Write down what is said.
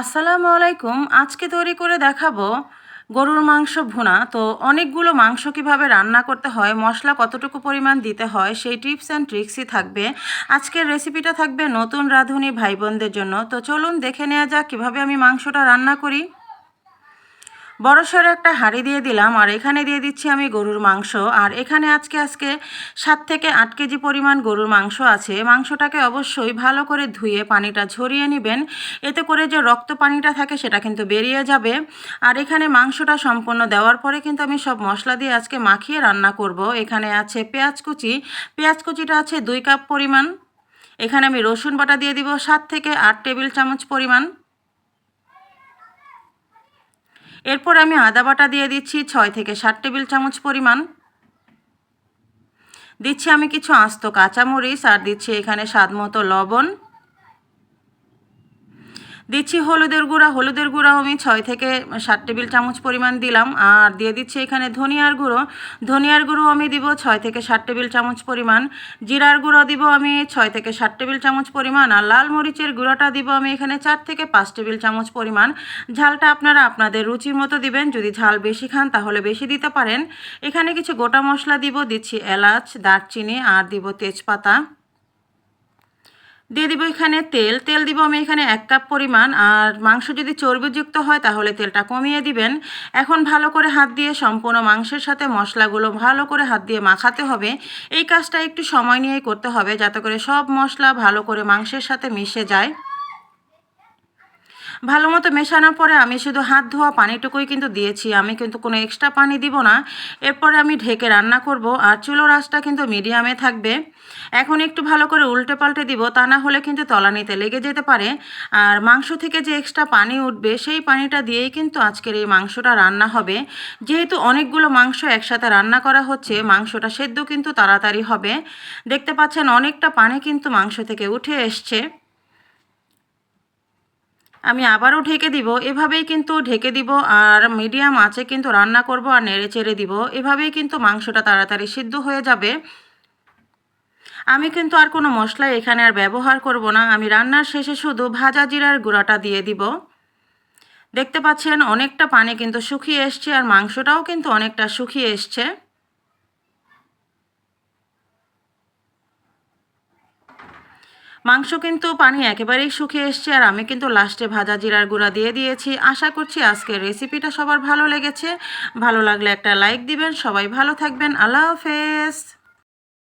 আসসালামু আলাইকুম। আজকে তৈরি করে দেখাবো গরুর মাংস ভুনা। তো অনেকগুলো মাংস কীভাবে রান্না করতে হয়, মশলা কতটুকু পরিমাণ দিতে হয়, সেই টিপস অ্যান্ড ট্রিক্সই থাকবে। আজকের রেসিপিটা থাকবে নতুন রাঁধুনি ভাই বোনদের জন্য। তো চলুন দেখে নেওয়া যাক কীভাবে আমি মাংসটা রান্না করি। বড় সড়ো একটা হাঁড়ি দিয়ে দিলাম, আর এখানে দিয়ে দিচ্ছি আমি গরুর মাংস। আর এখানে আজকে আজকে সাত থেকে আট কেজি পরিমাণ গরুর মাংস আছে। মাংসটাকে অবশ্যই ভালো করে ধুয়ে পানিটা ঝরিয়ে নেবেন। এতে করে যে রক্ত পানিটা থাকে সেটা কিন্তু বেরিয়ে যাবে। আর এখানে মাংসটা সম্পূর্ণ দেওয়ার পরে কিন্তু আমি সব মশলা দিয়ে আজকে মাখিয়ে রান্না করব। এখানে আছে পেঁয়াজ কুচি। পেঁয়াজ কুচিটা আছে দুই কাপ পরিমাণ। এখানে আমি রসুন বাটা দিয়ে দিব সাত থেকে আট টেবিল চামচ পরিমাণ। এরপর আমি আদা বাটা দিয়ে দিচ্ছি ছয় থেকে সাত টেবিল চামচ পরিমাণ। দিচ্ছি আমি কিছু আস্ত কাঁচামরিচ আর দিচ্ছি এখানে স্বাদ মতো লবণ। দিচ্ছি হলুদের গুঁড়া, হলুদের গুঁড়াও আমি ছয় থেকে সাত টেবিল চামচ পরিমাণ দিলাম। আর দিয়ে দিচ্ছি এখানে ধনিয়ার গুঁড়ো। ধনিয়ার গুঁড়ো আমি দিব ছয় থেকে সাত টেবিল চামচ পরিমাণ। জিরার গুঁড়ো দিব আমি ছয় থেকে সাত টেবিল চামচ পরিমাণ। আর লাল মরিচের গুঁড়োটা দিব আমি এখানে চার থেকে পাঁচ টেবিল চামচ পরিমাণ। ঝালটা আপনারা আপনাদের রুচির মতো দিবেন। যদি ঝাল বেশি খান তাহলে বেশি দিতে পারেন। এখানে কিছু গোটা মশলা দিব, দিচ্ছি এলাচ, দারচিনি, আর দিব তেজপাতা। দিয়ে দিব এখানে তেল। তেল দিব আমি এখানে এক কাপ পরিমাণ। আর মাংস যদি চর্বিযুক্ত হয় তাহলে তেলটা কমিয়ে দিবেন। এখন ভালো করে হাত দিয়ে সম্পূর্ণ মাংসের সাথে মশলাগুলো ভালো করে হাত দিয়ে মাখাতে হবে। এই কাজটা একটু সময় নিয়েই করতে হবে যাতে করে সব মশলা ভালো করে মাংসের সাথে মিশে যায়। ভালো মতো মেশানোর পরে আমি শুধু হাত ধোয়া পানিটুকুই কিন্তু দিয়েছি। আমি কিন্তু কোনো এক্সট্রা পানি দিব না। এরপরে আমি ঢেকে রান্না করব আর চুলো রাসটা কিন্তু মিডিয়ামে থাকবে। এখন একটু ভালো করে উল্টে পাল্টে দিব, তা না হলে কিন্তু তলানিতে লেগে যেতে পারে। আর মাংস থেকে যে এক্সট্রা পানি উঠবে, সেই পানিটা দিয়েই কিন্তু আজকের এই মাংসটা রান্না হবে। যেহেতু অনেকগুলো মাংস একসাথে রান্না করা হচ্ছে, মাংসটা সেদ্ধ কিন্তু তাড়াতাড়ি হবে। দেখতে পাচ্ছেন অনেকটা পানি কিন্তু মাংস থেকে উঠে এসছে। আমি আবারও ঢেকে দিব, এভাবেই কিন্তু ঢেকে দিব আর মিডিয়াম আছে কিন্তু রান্না করব আর নেড়ে চেড়ে দিব, এভাবেই কিন্তু মাংসটা তাড়াতাড়ি সিদ্ধ হয়ে যাবে। আমি কিন্তু আর কোনো মশলা এখানে আর ব্যবহার করব না, আমি রান্নার শেষে শুধু ভাজা জিরার গুঁড়াটা দিয়ে দিব। দেখতে পাচ্ছেন অনেকটা পানি কিন্তু শুকিয়ে এসছে আর মাংসটাও কিন্তু অনেকটা শুকিয়ে এসছে। মাংস কিন্তু পানি একেবারেই শুকিয়ে এসছে, আর আমি কিন্তু লাস্টে ভাজা জিরার গুঁড়া দিয়ে দিয়েছি। আশা করছি আজকের রেসিপিটা সবার ভালো লেগেছে। ভালো লাগলে একটা লাইক দিবেন, সবাই ভালো থাকবেন। আল্লাহ হাফেজ।